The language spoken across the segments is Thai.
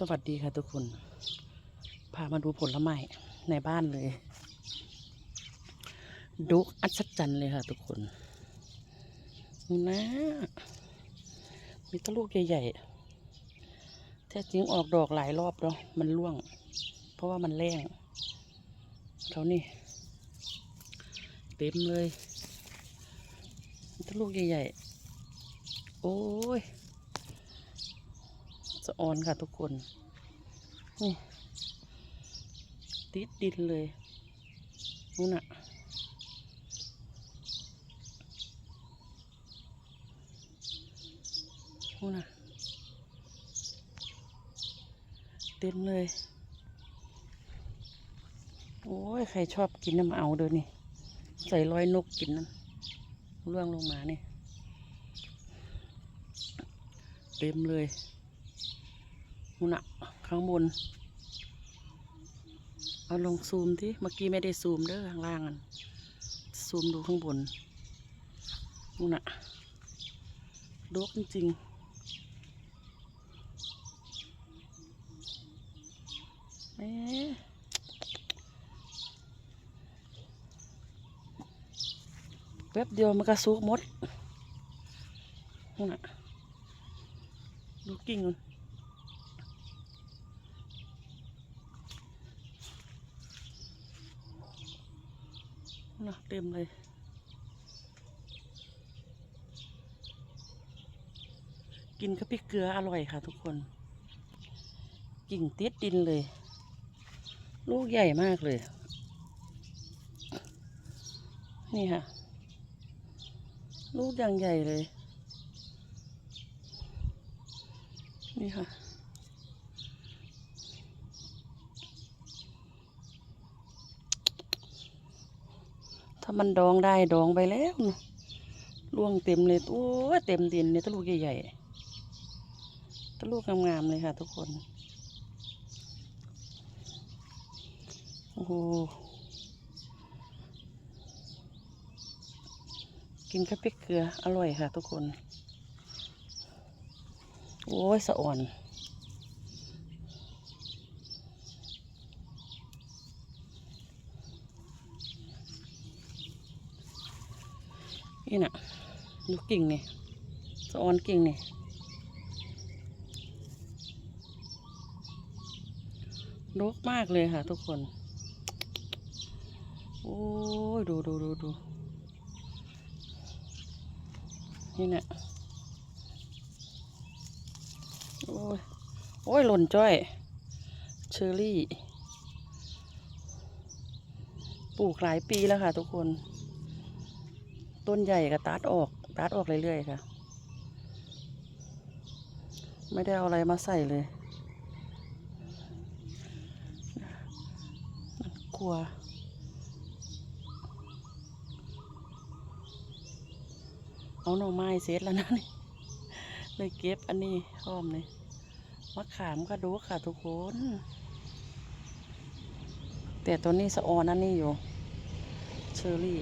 สวัสดีค่ะทุกคน พามาดูผลไม้ในบ้านเลยดุกอัศจรรย์เลยค่ะทุกคนนี่นะ มีตะลูกใหญ่ๆแท้จริงออกดอกหลายรอบแล้ว มันร่วง เพราะว่ามันแรงเขานี่ เต็มเลย มีตะลูกใหญ่ๆ โอ้ย ออนค่ะทุกคน นี่ ติดดินเลยนู่นน่ะนู่นน่ะเต็มเลย โอ้ย ใครชอบกินน้ำเอาเด้อนี่ใส่รอยนกกินนั่นร่วงลงมานี่ เต็มเลย นู่นน่ะข้างบน เอาลงซูมที่เมื่อกี้ไม่ได้ซูมเด้อข้างล่างอันซูมดูข้างบนนู่นน่ะดกจริงๆเอ๊ะแป๊บเดียวมันก็สุกหมดนู่นน่ะดูกิ่งมัน นะเต็มเลย กินกับพริกเกลืออร่อยค่ะทุกคน กิ่งติดดินเลย ลูกใหญ่มากเลย นี่ค่ะ ลูกอย่างใหญ่เลย นี่ค่ะ ถ้ามันดองได้ดองไปแล้วนะล่วงเต็มเลยโอ้เต็มดินเนี่ยตะลูกใหญ่ๆตะลูกงามๆเลยค่ะ ทุกคน โอ้โหกินข้าวพริกเกลืออร่อยค่ะ ทุกคน โอ้ยสะอ่อน นี่น่ะดูกิ่งนี่สะออนกิ่งนี่รกมากเลยค่ะทุกคน โอ้ย ดูดูดูดูนี่นะโอ้ย โอ้ย หล่นจ้อย เชอรี่ ปลูกหลายปีแล้วค่ะทุกคน ต้นใหญ่ก็ตัดออกตัดออกเรื่อยๆค่ะ ไม่ได้เอาอะไรมาใส่เลยกลัวเอาหน่อไม้เสร็จแล้วนะนี่เลยเก็บอันนี้พร้อมเลยมะขามกระดูค่ะทุกคน แต่ตัวนี้สะออนอันนี้อยู่ เชอรี่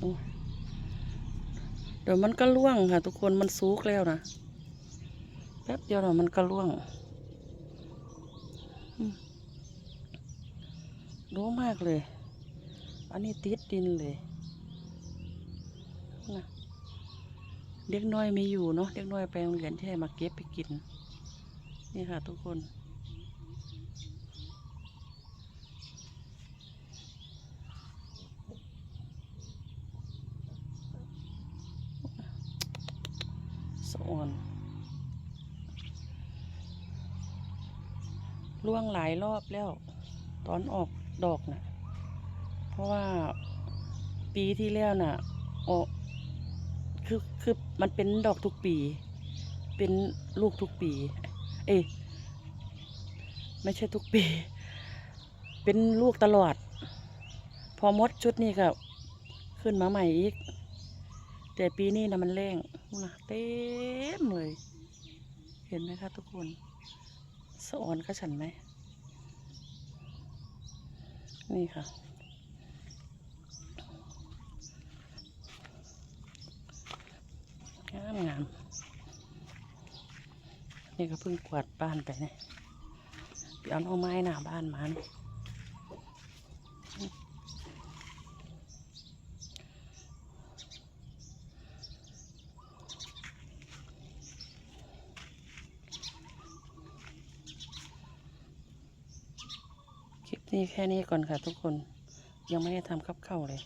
โอ้ย เดี๋ยวมันก็ล่วงค่ะ ทุกคนมันซุกแล้วนะแป๊บเดียวเดี๋ยวมันก็ล่วงรู้มากเลย อันนี้ติดดินเลยนะเด็กน้อยมีอยู่เนาะเด็กน้อยไปโรงเรียนแช่ให้มาเก็บไปกิน นี่ค่ะทุกคน อ่อนล่วงหลายรอบแล้ว ตอนออกดอกน่ะ เพราะว่าปีที่แล้วน่ะออกคือคือมันเป็นดอกทุกปี เป็นลูกทุกปี เอ้ยไม่ใช่ทุกปี เป็นลูกตลอด พอมดชุดนี้ก็ขึ้นมาใหม่อีก แต่ปีนี้นะมันแรง นะเต็มเลย เห็นไหมคะทุกคนสะออนก็ฉันไหม นี่ค่ะ งามงามนี่ก็เพิ่งกวาดบ้านไปเนี่ยไปเอน่อไม้หน้าบ้านมานี่ นี้แค่นี้ก่อนค่ะทุกคน ยังไม่ได้ทำกับข้าวเลย